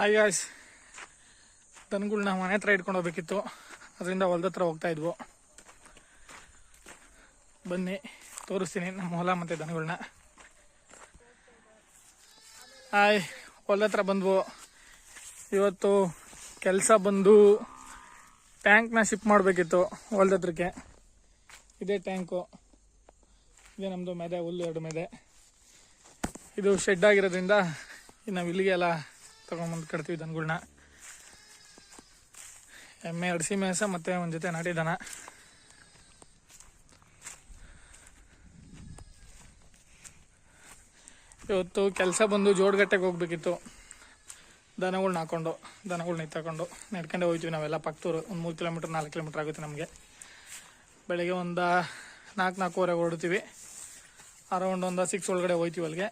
Hi guys ದನಗಳನ್ನ ಮನೆ ಹತ್ರ ಇಟ್ಕೊಂಡು ಹೋಗ್ಬೇಕಿತ್ತು. ಅದರಿಂದ ಹೊಲದ ಹತ್ರ ಹೋಗ್ತಾ ಇದ್ವು. ಬನ್ನಿ, ತೋರಿಸ್ತೀನಿ ನಮ್ಮ ಹೊಲ ಮತ್ತು ದನಗಳನ್ನ ಹಾಯ್ ಹೊಲದ ಹತ್ರ ಬಂದ್ವು. ಇವತ್ತು ಕೆಲಸ ಬಂದು ಟ್ಯಾಂಕ್ನ ಶಿಫ್ಟ್ ಮಾಡಬೇಕಿತ್ತು ಹೊಲ್ದ ಹತ್ರಕ್ಕೆ. ಇದೇ ಟ್ಯಾಂಕು ಇದೇ ನಮ್ಮದು ಮೆದೆ, ಹುಲ್ಲು ಎರಡು ಮೆದೆ. ಇದು ಶೆಡ್ ಆಗಿರೋದ್ರಿಂದ ನಾವು ಇಲ್ಲಿಗೆ ಎಲ್ಲ ತೊಗೊಂಬಂದು ಕಟ್ತೀವಿ ದನಗಳನ್ನ ಎಮ್ಮೆ ಅಡಿಸಿ ಮೇಸ ಮತ್ತು ಒಂದು ಜೊತೆ ನಾಟಿ ದನ. ಇವತ್ತು ಕೆಲಸ ಬಂದು ಜೋಡ್ಗಟ್ಟೆಗೆ ಹೋಗ್ಬೇಕಿತ್ತು. ದನಗಳ್ನ ಹಾಕೊಂಡು, ದನಗಳ್ನ ತಗೊಂಡು ನಡ್ಕೊಂಡೆ ಹೋಗ್ತೀವಿ ನಾವೆಲ್ಲ ಪಕ್ಕದೂರು ಒಂದು ಮೂರು ಕಿಲೋಮೀಟರ್, ನಾಲ್ಕು ಕಿಲೋಮೀಟ್ರ್ ಆಗುತ್ತೆ ನಮಗೆ. ಬೆಳಗ್ಗೆ ಒಂದು ನಾಲ್ಕು ನಾಲ್ಕೂವರೆಗೆ ಹೊರಡ್ತೀವಿ. ಅರೌಂಡ್ ಒಂದು ಸಿಕ್ಸ್ ಒಳಗಡೆ ಹೋಗ್ತೀವಿ ಅಲ್ಲಿಗೆ.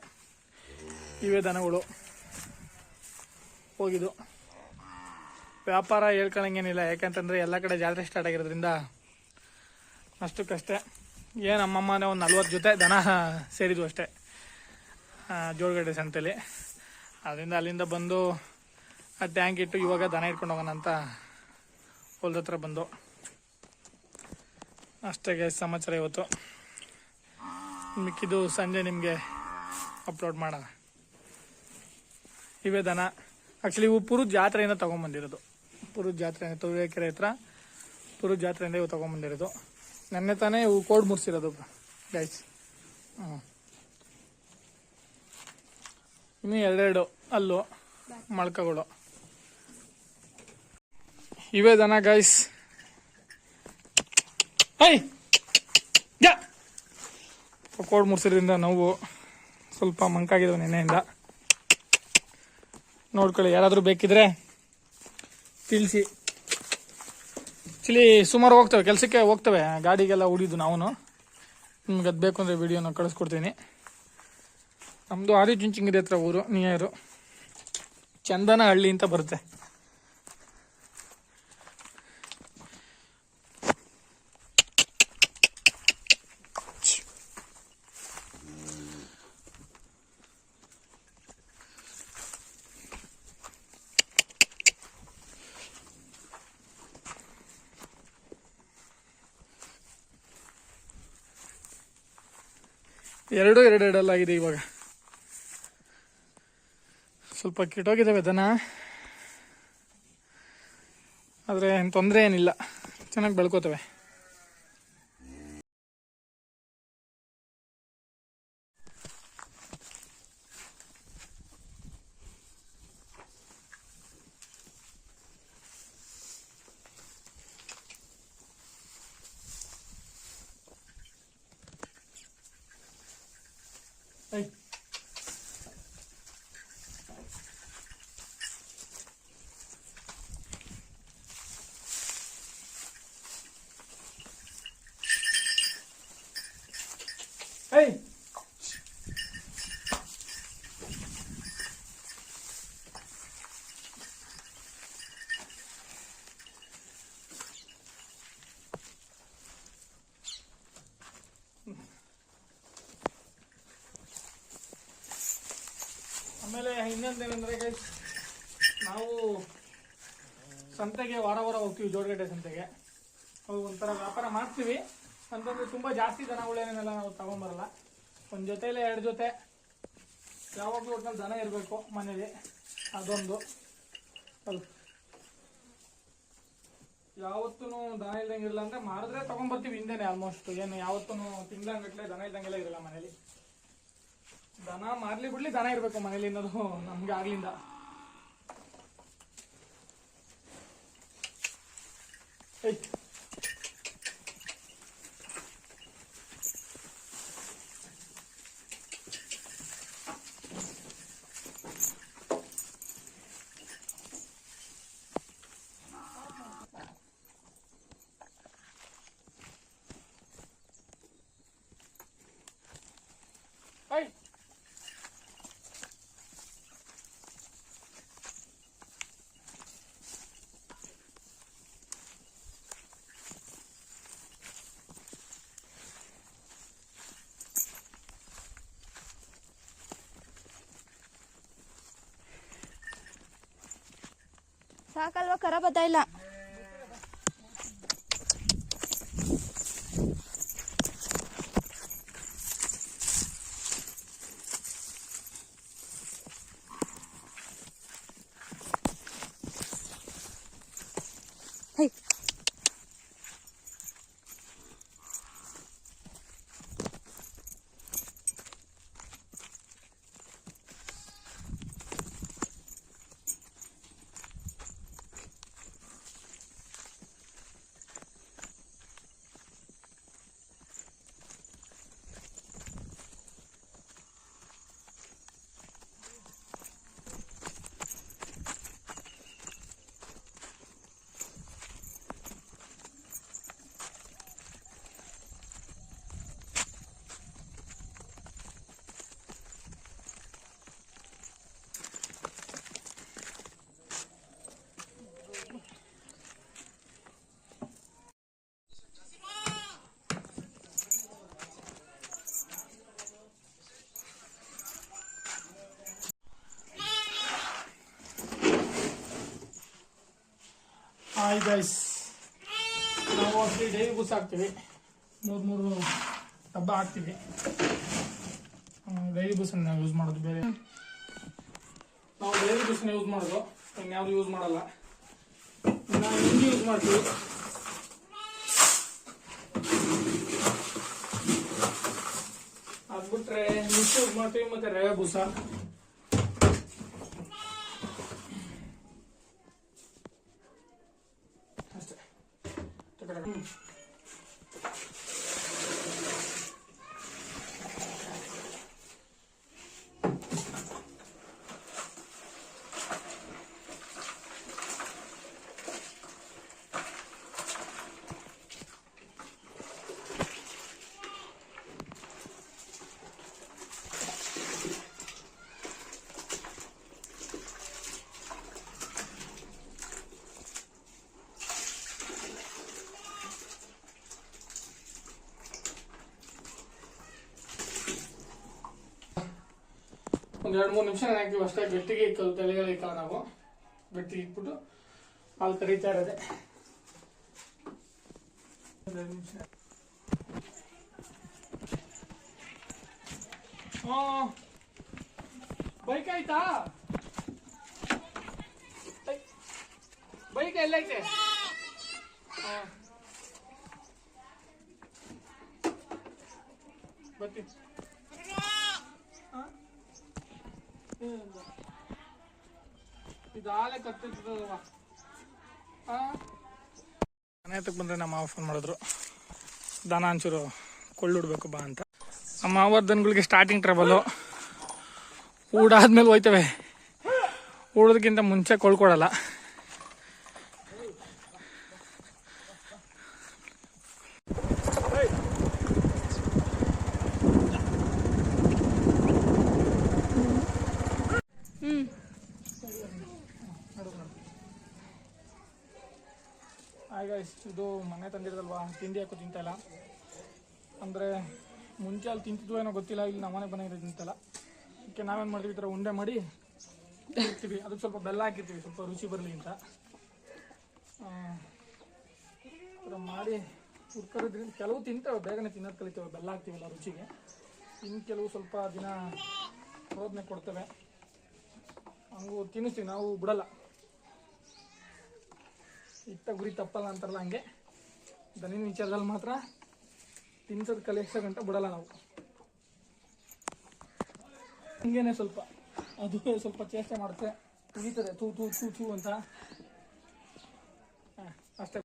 ಇವೇ ದನಗಳು. ಹೋಗಿದ್ದು. ವ್ಯಾಪಾರ ಹೇಳ್ಕೊಳಂಗೇನಿಲ್ಲ, ಯಾಕಂತಂದರೆ ಎಲ್ಲ ಕಡೆ ಜಾತ್ರೆ ಸ್ಟಾರ್ಟ್ ಆಗಿರೋದ್ರಿಂದ ಅಷ್ಟಕ್ಕಷ್ಟೇ ಏನು ನಮ್ಮಮ್ಮನೇ ಒಂದು ನಲ್ವತ್ತು ಜೊತೆ ದನ ಸೇರಿದ್ವು ಅಷ್ಟೇ ಜೋಳಗಡ್ಡೆ ಸಂತೆಲಿ. ಅದರಿಂದ ಅಲ್ಲಿಂದ ಬಂದು ಆ ಟ್ಯಾಂಕ್ ಇಟ್ಟು ಇವಾಗ ದನ ಇಟ್ಕೊಂಡು ಹೋಗೋಣ ಅಂತ ಹೊಲ್ದ ಹತ್ರ ಬಂದು. ಅಷ್ಟೇ ಸಮಾಚಾರ ಇವತ್ತು. ಮಿಕ್ಕಿದ್ದು ಸಂಜೆ ನಿಮಗೆ ಅಪ್ಲೋಡ್ ಮಾಡೋಣ. ಇವೇ ದನ. ಆ್ಯಕ್ಚುಲಿ ಇವು ಪುರು ಜಾತ್ರೆಯಿಂದ ತೊಗೊಂಬಂದಿರೋದು. ಪುರುದ್ ಜಾತ್ರೆ ತುರುವೇಕೆರೆ ಹತ್ರ ಪುರುದ್ ಜಾತ್ರೆಯಿಂದ ಇವು ತೊಗೊಂಬಂದಿರೋದು. ನೆನ್ನೆ ತಾನೇ ಇವು ಕೋಡ್ ಮುರ್ಸಿರೋದು ಗೈಸ್ ಹ್ಞೂ ಇನ್ನು ಎರಡೆರಡು, ಅಲ್ಲು ಮೊಳ್ಕಗಳು ಇವೇ ದನ ಗೈಸ್ ಐ ಕೋಡ್ ಮುರ್ಸಿದ್ರಿಂದ ನೋವು ಸ್ವಲ್ಪ ಮಂಕಾಗಿದ್ದಾವೆ ನೆನೆಯಿಂದ ನೋಡ್ಕೊಳ್ಳಿ, ಯಾರಾದರೂ ಬೇಕಿದ್ರೆ ತಿಳಿಸಿ. ಆ್ಯಕ್ಚುಲಿ ಸುಮಾರು ಹೋಗ್ತವೆ, ಕೆಲಸಕ್ಕೆ ಹೋಗ್ತವೆ, ಗಾಡಿಗೆಲ್ಲ ಉಳಿದು ನಾವು ನಿಮ್ಗೆ ಅದು ಬೇಕು ಅಂದರೆ ವೀಡಿಯೋನ ಕಳಿಸ್ಕೊಡ್ತೀನಿ. ನಮ್ಮದು ಆದಿಚುಂಚನಗಿರಿ ಹತ್ರ ಊರು ನಿಯರು ಚಂದನ ಹಳ್ಳಿ ಅಂತ ಬರುತ್ತೆ. ಎರಡು ಎರಡು ಎರಡಲ್ಲಾಗಿದೆ ಇವಾಗ. ಸ್ವಲ್ಪ ಕೆಟ್ಟೋಗಿದ್ದಾವೆ ದನ. ಆದರೆ ತೊಂದರೆ ಏನಿಲ್ಲ. ಚೆನ್ನಾಗಿ ಬೆಳ್ಕೋತವೆ ಐ Hey! ಆಮೇಲೆ ಇನ್ನೊಂದೇನೆಂದ್ರೆ ಗೈಸ್ ನಾವು ಸಂತೆಗೆ, ವಾರ ವಾರ ಹೋಗ್ತೀವಿ, ಜೋಡಗಡ್ಡೆ ಸಂತೆಗೆ. ಅವು ಒಂಥರ ವ್ಯಾಪಾರ ಮಾಡ್ತೀವಿ. ಅಂತಂದ್ರೆ ತುಂಬಾ ಜಾಸ್ತಿ ದನಗಳೇನೆಲ್ಲ ನಾವು ತಗೊಂಬರಲ್ಲ. ಒಂದ್ ಜೊತೆ ಇಲ್ಲ ಎರಡು ಜೊತೆ. ಯಾವಾಗಲೂ ಒಟ್ನಲ್ಲಿ ದನ ಇರಬೇಕು ಮನೇಲಿ. ಅದೊಂದು. ಯಾವತ್ತೂ ದನ ಇಲ್ದಂಗೆ ಇರಲ್ಲ ಅಂದ್ರೆ ಮಾರಿದ್ರೆ ತಗೊಂಬರ್ತೀವಿ ಹಿಂದೆನೆ ಆಲ್ಮೋಸ್ಟ್ ಏನು ಯಾವತ್ತೂ ತಿಂಗಳಂಗಟ್ಲೆ ದನ ಇಲ್ದಂಗೆಲ್ಲ ಇರಲ್ಲ ಮನೇಲಿ. ದನ ಮಾರ್ಲಿ ಬಿಡ್ಲಿ ದನ ಇರ್ಬೇಕು ಮನೇಲಿ ಅನ್ನೋದು ನಮ್ಗೆ ಆಗ್ಲಿಂದ. ಏಯ್ ಐ ಸಾಕಲ್ವಾ ಕರ ಬರ್ತಾ ಹಾಯ್ ಗೈಸ್ ನಾವು ಅಷ್ಟೇ ಡೈಲಿ ಬೂಸ್ ಹಾಕ್ತೀವಿ. ಮೂರು ಮೂರು ಡಬ್ಬ ಹಾಕ್ತೀವಿ. ಡೈಲಿ ಬೂಸನ್ನು ನಾವು ಯೂಸ್ ಮಾಡೋದು ಬೇರೆ. ನಾವು ಡೈಲಿ ಬೂಸನ್ನ ಯೂಸ್ ಮಾಡೋದು. ಇನ್ಯಾವುದು ಯೂಸ್ ಮಾಡಲ್ಲ. ನಾವು ಹಿಂಗೆ ಯೂಸ್ ಮಾಡ್ತೀವಿ. ಅದು ಬಿಟ್ಟರೆ ಯೂಸ್ ಮಾಡ್ತೀವಿ ಮತ್ತೆ ರವೆ ಬೂಸ ಅಷ್ಟೇ ಹ್ಮ್. ಒಂದ್ ಎರಡು ಮೂರು ನಿಮಿಷ ಹಾಕ್ತೀವಿ ಅಷ್ಟೇ ಗಟ್ಟಿಗೆ ಇಕ್ಕಲ್ಲ ತಲೆಗಳು ಇಕ್ಕಲ್ಲ ನಾವು. ಗಟ್ಟಿಗೆ ಇಟ್ಬಿಟ್ಟು ಹಾಲು ಕರೀತಾ ಇರೋದೆ. ನಿಮಿಷ. ಬೈಕ್ ಆಯ್ತಾ? ಬೈಕ್ ಎಲ್ಲೈತೆ ಹಾ. ಬರ್ತೀನಿ ಹಾ? ಮನೆ ಹತ್ತಕ್ಕೆ ಬಂದರೆ ನಮ್ಮ ಮಾವ ಫೋನ್ ಮಾಡಿದ್ರು. ದನ ಅಂಚೂರು ಕೊಳ್ಳುಡ್ಬೇಕು ಬಾ ಅಂತ. ನಮ್ಮ ಮಾವ ದನಗಳಿಗೆ ಸ್ಟಾರ್ಟಿಂಗ್ ಟ್ರಬಲು ಊಡಾದ್ಮೇಲೆ ಹೋಯ್ತವೆ. ಊಡೋದಕ್ಕಿಂತ ಮುಂಚೆ ಕೊಳ್ಕೊಡಲ್ಲ ಆಗ ಇದು ಮನೆ ತಂದಿರೋದಲ್ವಾ? ತಿಂಡಿ ಹಾಕೋ ತಿಂತಲ್ಲ ಅಂದರೆ ಮುಂಚೆ ಅಲ್ಲಿ ತಿಂತಿದ್ವು ಏನೋ ಗೊತ್ತಿಲ್ಲ, ಇಲ್ಲಿ ನಮ್ಮನೆ ಬಂದಿರೋದು ತಿಂತಲ್ಲ ಅದಕ್ಕೆ ನಾವೇನು ಮಾಡ್ತೀವಿ, ಈ ಥರ ಉಂಡೆ ಮಾಡಿ ಇರ್ತೀವಿ ಅದಕ್ಕೆ ಸ್ವಲ್ಪ ಬೆಲ್ಲ ಹಾಕಿರ್ತೀವಿ, ಸ್ವಲ್ಪ ರುಚಿ ಬರಲಿ ಅಂತ. ಥರ ಮಾಡಿ ಹುರ್ಕರೋದ್ರಿಂದ ಕೆಲವು ತಿಂತೇವೆ, ಬೇಗನೆ ತಿನ್ನೋದು ಕಲಿತೇವೆ, ಬೆಲ್ಲ ಹಾಕ್ತೀವಲ್ಲ ರುಚಿಗೆ. ಇನ್ನು ಕೆಲವು ಸ್ವಲ್ಪ ದಿನ ಪ್ರೋಜನೆ ಕೊಡ್ತವೆ. ಹಂಗೂ ತಿನ್ನಿಸ್ತೀವಿ, ನಾವು ಬಿಡಲ್ಲ. ಇತ್ತ ಗುರಿ ತಪ್ಪಲ್ಲ ಅಂತಾರಲ್ಲ ಹಂಗೆ. ದನಿನ ವಿಚಾರದಲ್ಲಿ ಮಾತ್ರ ತಿನ್ಸೋದು ಕಲಿಸೋ ಗಂಟ ಬಿಡಲ್ಲ ನಾವು. ಹಿಂಗೇನೆ ಸ್ವಲ್ಪ. ಅದು ಸ್ವಲ್ಪ ಚೇಷ್ಟೆ ಮಾಡುತ್ತೆ ಉಗಿತದೆ ತೂ ತೂ ತೂ ತೂ ಅಂತ. ಅಷ್ಟೇ.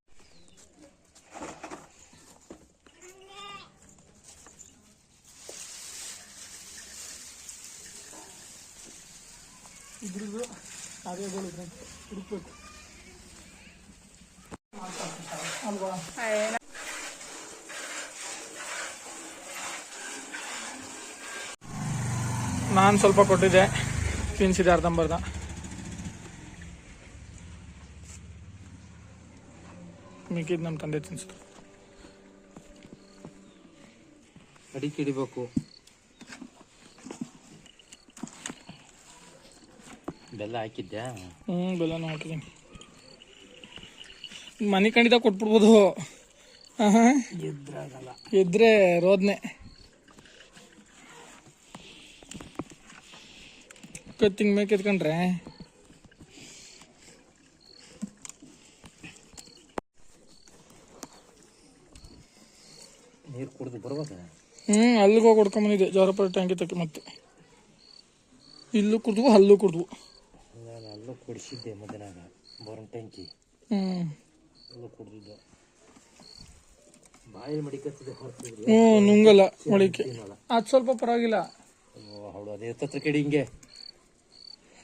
ಇಬ್ರಿಗೂ ಅದೇ ಗೋಳಿದ್ರೆ ಹುಡುಕ್ಬೇಕು ಅಲ್ವಾ ನಾನು ಸ್ವಲ್ಪ ಕೊಟ್ಟಿದ್ದೆ ತಿನ್ಸಿದೆ ಅರ್ಧಂಬರ್ಧ ಮಿಕ್ಕಿದ್ ನಮ್ಮ ತಂದೆ ತಿನ್ಸಿದ್ರು ಅಡಿಕೆ ಹಿಡಿಬೇಕು. ಬೆಲ್ಲ ಹಾಕಿದ್ದೆ ಹ್ಞೂ ಬೆಲ್ಲನೂ ಹಾಕಿದ್ದೀನಿ ಮನೆ ಖಂಡಿತ ಕೊಟ್ಬಿಡ್ಬೋದು. ಎದ್ರೆ ರೋದ್ನೆ. ಕತ್ತಿಂಗ್ ಮೇಕೆ ಎತ್ಕೊಂಡ್ರೆ ನೀರು ಕುಡಿದು ಬರ್ಬೇಕಾ? ಹ್ಮ್ ಅಲ್ಲಿಗೆ ಹೋಗಿ ಹೊಡ್ಕೊಂಬಂದಿದ್ದೆ ಜವರಪುರ ಟ್ಯಾಂಕಿ ತಕ್ಕ ಮತ್ತೆ. ಇಲ್ಲೂ ಕುಡ್ದು ಅಲ್ಲೂ ಕುಡ್ದು ನಾನು ಅಲ್ಲೂ ಕುಡಿಸಿದ್ದೆ ಮಧ್ಯಾಹ್ನ ಬೋರನ್ ಟ್ಯಾಂಕಿ. ಹ್ಮ್. ಅಲ್ಲೂ ಕುಡಿದಿದ್ದೆ. ಬಾಯಿ ಮಡಿಕತ್ತಿದೆ ಹೊರ್ತಿದ್ರಿ ಹ್ಞೂ ನುಂಗಲ್ಲ ಮಡಿಕೆ. ಅದು ಸ್ವಲ್ಪ ಪರವಾಗಿಲ್ಲ. ಅವಳು ಅದೇ ಹತ್ರ ಕಡೆ ಹಿಂಗೆ.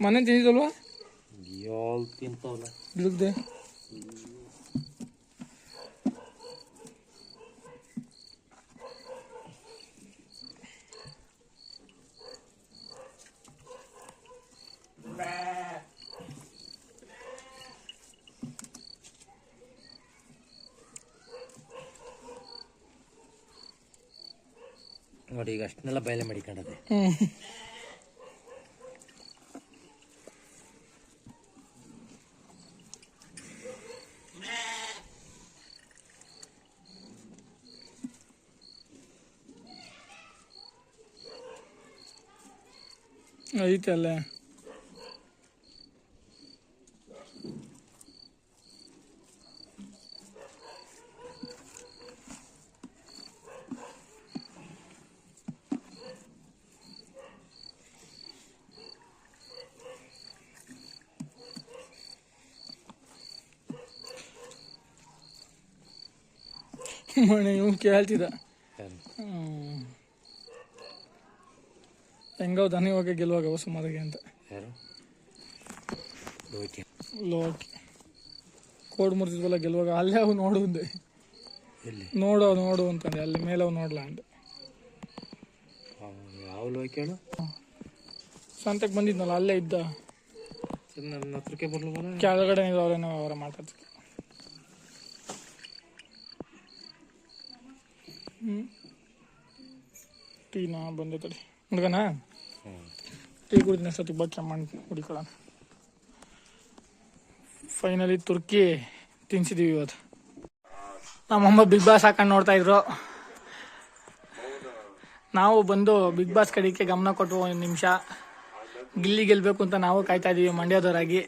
ಮನೆ ತಿಂದಿದ್ದಲ್ವಾ? ಯಾಲ್ ತಿಂತಾವಲ್ಲ ಗಿಡದೆ ನೋಡಿ ಈಗ ಅಷ್ಟನ್ನೆಲ್ಲ ಬಯಲೆ ಮಾಡಿಕೊಂಡದೆ. ಹ್ಞೂ ಐತೆ ಅಲ್ಲೇ ಮನೆ ಇವ್ ಕೇಳ್ತಿದ್ದ ಹೆಂಗೋ ಧನಿ ಹೋಗಿ ಗೆಲ್ಲುವಾಗ ಸುಮಾರಿಗೆ ಅಂತ. ಲೋಕಿ. ಕೋಡ್ ಮುರಿದಿದ್ವಲ್ಲ ಗೆಲ್ಲುವಾಗ ಅಲ್ಲೇ ಅವು ನೋಡು ಅಂದೆ. ನೋಡು ನೋಡು ಅಂತಂದೆ ಅಲ್ಲಿ ಮೇಲೆ ಅವು ನೋಡ್ಲಾ ಅಂದೆ. ಯಾವ ಲೋಕಿ ಹೇಳು ಸಂತೆಗೆ ಬಂದಿದ್ನಲ್ಲ ಅಲ್ಲೇ ಇದ್ದ. ನನ್ನ ಹತ್ರಕ್ಕೆ ಬರ್ಲವಲ್ಲ ಕೆಳಗಡೆ ಅವರೇನೋ ಅವರ ಮಾತಾಡ್ತಿದ್ರು ಹ್ಞೂ ಟೀನಾ ಬಂದೆ ತಡಿ. ಹುಡುಗನಾ? ಟೀ ಕುಡಿದಿನ ಅಷ್ಟೊತ್ತಿಗೆ ಬಾ ಕೆಮ್ಮಣ್ಣು ಕುಡಿಕೊಳ್ಳೋಣ ಫೈನಲಿ ತುರ್ಕಿ ತಿನ್ಸಿದೀವಿ ಇವತ್ತು. ನಮ್ಮಮ್ಮ ಬಿಗ್ ಬಾಸ್ ಹಾಕೊಂಡು ನೋಡ್ತಾ ಇದ್ರು. ನಾವು ಬಂದು ಬಿಗ್ ಬಾಸ್ ಕಡೆಗೆ ಗಮನ ಕೊಟ್ಟು ಒಂದು ನಿಮಿಷ. ಗಿಲ್ಲಿ ಗೆಲ್ಬೇಕು ಅಂತ ನಾವು ಕಾಯ್ತಾ ಇದೀವಿ ಮಂಡ್ಯದವರಾಗಿ.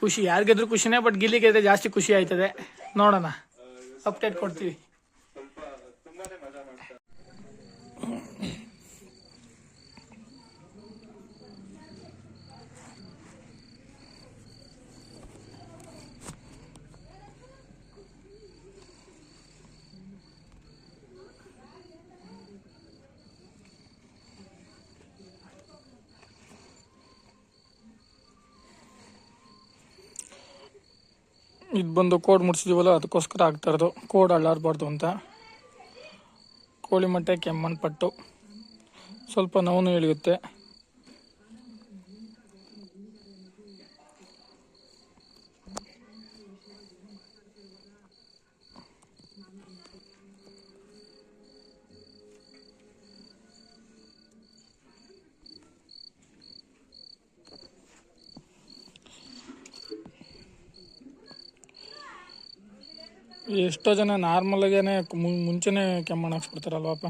ಖುಷಿ. ಯಾರಿಗೆದ್ರು ಖುಷಿನೇ ಬಟ್ ಗಿಲ್ಲಿ ಗೆದ್ರೆ ಜಾಸ್ತಿ ಖುಷಿ ಆಯ್ತದೆ. ನೋಡೋಣ. ಅಪ್ಡೇಟ್ ಕೊಡ್ತೀವಿ. ಇದು ಬಂದು ಕೋಡ್ ಮುಡ್ಸಿದೀವಲ್ಲ, ಅದಕ್ಕೋಸ್ಕರ ಆಗ್ತಾ ಇರೋದು. ಕೋಡ್ ಅಳ್ಳಾರಬಾರ್ದು ಅಂತ. ಕೋಳಿ ಮೊಟ್ಟೆ ಪಟ್ಟು. ಸ್ವಲ್ಪ ನೋವು ಇಳಿಯುತ್ತೆ. ಎಷ್ಟೋ ಜನ ನಾರ್ಮಲ್ಗೇನೆ ಮುಂಚೆನೆ ಕೆಮ್ಮಣ್ಣು ಹಾಕ್ಸ್ಬಿಡ್ತಾರಲ್ವಪ್ಪ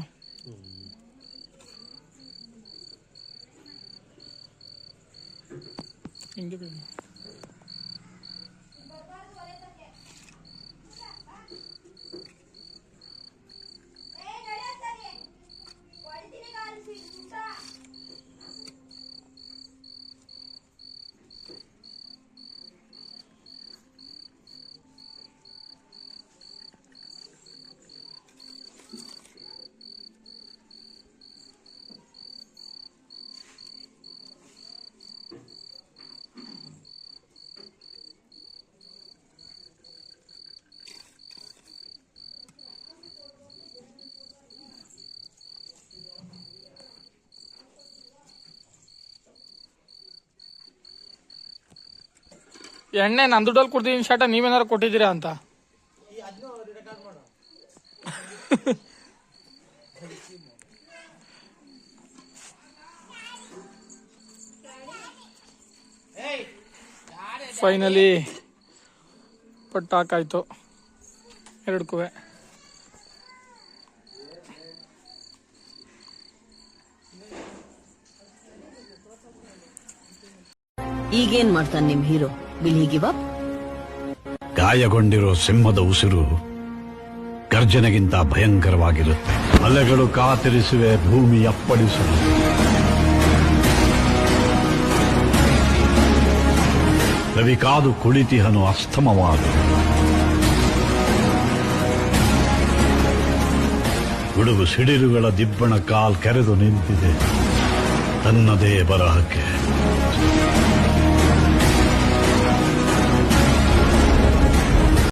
ಎಣ್ಣೆ ನನ್ನ ದುಡ್ಡಲ್ಲಿ ಕೊಡ್ತೀನಿ ಶರ್ಟ್ ನೀವೇನಾರು ಕೊಟ್ಟಿದ್ದೀರಾ ಅಂತ. ಫೈನಲಿ ಪಟ್ಟಾಕಾಯ್ತು ಕುವೆ. ಈಗೇನ್ ಮಾಡ್ತಾನೆ ನಿಮ್ ಹೀರೋ? ಹಿ give ಗಾಯಗೊಂಡಿರೋ ಸಿಂಹದ ಉಸಿರು ಗರ್ಜನೆಗಿಂತ ಭಯಂಕರವಾಗಿರುತ್ತೆ. ಅಲೆಗಳು ಕಾತರಿಸುವೆ, ಭೂಮಿ ಅಪ್ಪಳಿಸುವೆ. ರವಿ ಕಾದು ಕುಳಿತಿಹನು ಅಸ್ತಮವಾದು ಗುಡುಗು ಸಿಡಿಲುಗಳ ದಿಬ್ಬಣ ಕಾಲ್ ಕೆರೆದು ನಿಂತಿದೆ. ತನ್ನದೇ ಬರಹಕ್ಕೆ.